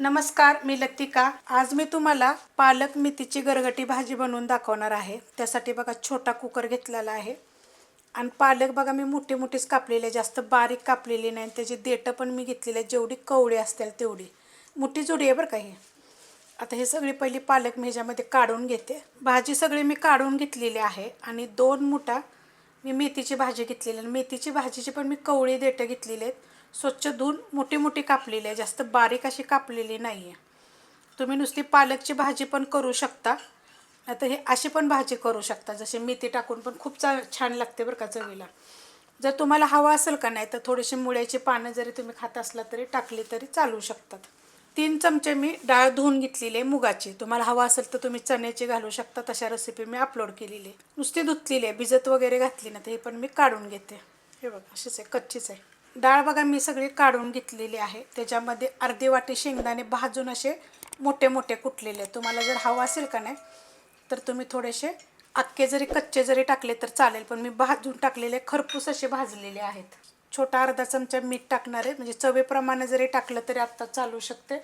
नमस्कार मी लतिका. आज मी तुम्हाला पालक मेथीची गरगटी भाजी बनवून दाखवणार आहे. त्यासाठी बघा छोटा कुकर घेतलेला आहे. आणि पालक बघा मी मोठे मोठेच कापलेले आहे, जास्त बारीक कापलेली नाही. त्याची देठं पण मी घेतलेली आहे जेवढी कवळी असतील तेवढी. मोठी जोडी आहे बरं का हे. आता हे सगळी पहिली पालक मी ह्याच्यामध्ये काढून घेते. भाजी सगळी मी काढून घेतलेली आहे. आणि दोन मुठा मी मेथीची भाजी घेतलेली आहे. मेथीची भाजीची पण मी कवळी देठं घेतलेली आहेत. स्वच्छ धुवून मोठी मोठी कापलेली आहे जास्त बारीक अशी कापलेली नाही आहे तुम्ही नुसती पालकची भाजी पण करू शकता. आता हे अशी पण भाजी करू शकता. जसे मेथी टाकून पण खूप चा छान लागते बरं का चवीला. जर तुम्हाला हवा असेल का नाही तर थोडीशी मुळ्याची पानं जरी तुम्ही खात असला तरी टाकली तरी चालू शकतात. तीन चमचे मी डाळ धुवून घेतलेली आहे मुगाची. तुम्हाला हवा असेल तर तुम्ही चण्याची घालू शकता. तशा रेसिपी मी अपलोड केलेली आहे. नुसती धुतलेली आहे. भिजत वगैरे घातली ना तर हे पण मी काढून घेते. हे बघा अशीच आहे कच्चीच आहे. डाळ बघा मी सगळी काढून घेतलेली आहे. त्याच्यामध्ये अर्धी वाटी शेंगदाणे भाजून असे मोठे मोठे कुटलेले आहे तुम्हाला जर हवं असेल का नाही तर तुम्ही थोडेसे अक्के जरी कच्चे जरी टाकले तर चालेल पण मी भाजून टाकलेले खरपूस असे भाजलेले आहेत. छोटा अर्धा चमचा मीठ टाकणार आहे. म्हणजे चवेप्रमाणे जरी टाकलं तरी आत्ता चालू शकते.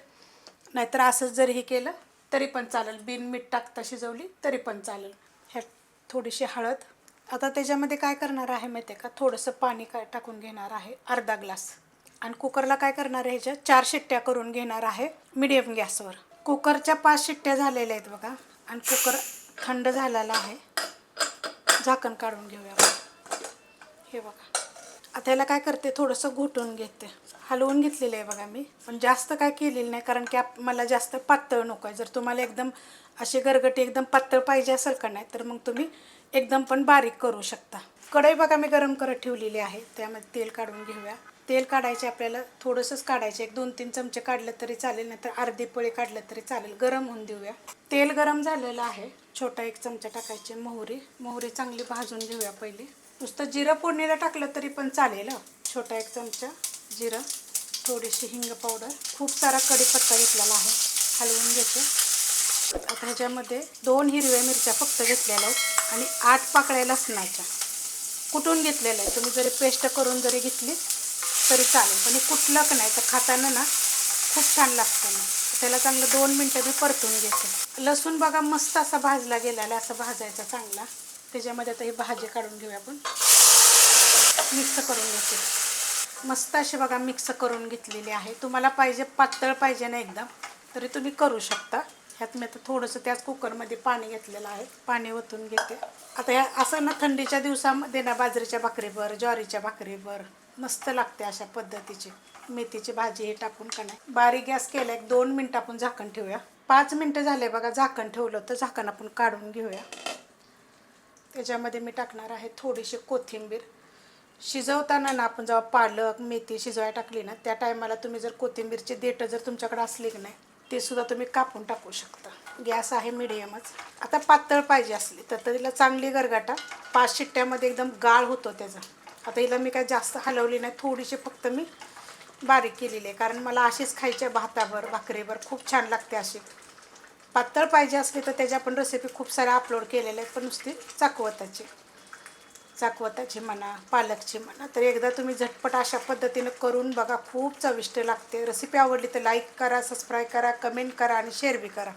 नाहीतर असंच जरी हे केलं तरी पण चालेल. बिन मीठ टाकता शिजवली तरी पण चालेल. ह्यात थोडीशी हळद आता त्याच्यामध्ये काय करणार आहे माहिती आहे का? थोडंसं पाणी काय टाकून घेणार आहे अर्धा ग्लास. आणि कुकरला काय करणार आहे ह्याच्या चार शिट्ट्या करून घेणार आहे मिडियम गॅसवर. कुकरच्या पाच शिट्ट्या झालेल्या आहेत बघा. आणि कुकर थंड झालेला आहे. झाकण काढून घेऊया आपण. हे बघा. आता याला काय करते थोडंसं घोटून घेते. हलवून घेतलेलं आहे बघा मी. पण जास्त काय केलेलं नाही कारण की आप मला जास्त पातळ नको आहे. जर तुम्हाला एकदम अशी गरगटी एकदम पातळ पाहिजे असेल का नाही तर मग तुम्ही एकदम पण बारीक करू शकता. कढई बघा मी गरम करत ठेवलेली आहे. त्यामध्ये तेल काढून घेऊया. तेल काढायचे आपल्याला थोडंसंच काढायचे. एक दोन तीन चमचे काढलं तरी चालेल नाही तर अर्धी पोळी काढलं तरी चालेल. गरम होऊन देऊया. तेल गरम झालेलं आहे. छोटा एक चमचा टाकायचे मोहरी. मोहरी चांगली भाजून घेऊया पहिली. नुसतं जिरं फोडणीला टाकलं तरी पण चालेल छोटा एक चमचा जिरं थोडीशी हिंग पावडर खूप सारा कढीपत्ता घेतलेला आहे हलवून घेते. आता ह्याच्यामध्ये दोन हिरव्या मिरच्या फक्त घेतलेल्या आहेत आणि आठ पाकळ्या लसणाच्या. कुटून घेतलेल्या आहे तुम्ही जरी पेस्ट करून जरी घेतली तरी चालेल. पण हे कुठलं का नाही तर खाताना ना खूप छान लागतं मग त्याला चांगलं दोन मिनटं मी परतून घेते. लसूण बघा मस्त असा भाजला गेलेला आहे, असा भाजायचा चांगला. त्याच्यामध्ये आता ही भाजी काढून घेऊया आपण. मिक्स करून घेते. मस्त अशी बघा मिक्स करून घेतलेली आहे. तुम्हाला पाहिजे पातळ पाहिजे ना एकदम तरी तुम्ही करू शकता. ह्यात मी आता थोडंसं त्याच कुकरमध्ये पाणी घेतलेलं आहे. पाणी ओतून घेते. आता ह्या असं ना थंडीच्या दिवसामध्ये ना बाजरीच्या भाकरीवर ज्वारीच्या भाकरीवर मस्त लागते अशा पद्धतीची. मेथीची भाजी हे टाकून का नाही. बारीक गॅस केला एक दोन मिनटं आपण झाकण ठेवूया. पाच मिनटं झाले बघा झाकण ठेवलं तर झाकण आपण काढून घेऊया. त्याच्यामध्ये मी टाकणार आहे थोडीशी कोथिंबीर. शिजवताना ना आपण जेव्हा पालक मेथी शिजवायला टाकली ना त्या टायमाला तुम्ही जर कोथिंबीरची देठं जर तुमच्याकडे असली की नाही ते सुद्धा तुम्ही कापून टाकू शकता. गॅस आहे मिडियमच. आता पातळ पाहिजे असली तर तिला चांगली गरगाटा. पाच शिट्ट्यामध्ये एकदम गाळ होतो त्याचा. आता हिला मी काय जास्त हलवली नाही थोडीशी फक्त मी बारीक केलेली आहे. कारण मला अशीच खायच्या भातावर भाकरीवर खूप छान लागते अशी. पातळ पाहिजे असली तर त्याच्या पण रेसिपी खूप साऱ्या अपलोड केलेल्या आहेत पण नुसती चाकवताची. चाकवताची म्हणा पालकची म्हणा. तर एकदा तुम्ही झटपट अशा पद्धतीनं करून बघा खूप चविष्ट लागते. रेसिपी आवडली तर लाईक करा सबस्क्राईब करा कमेंट करा आणि शेअर बी करा.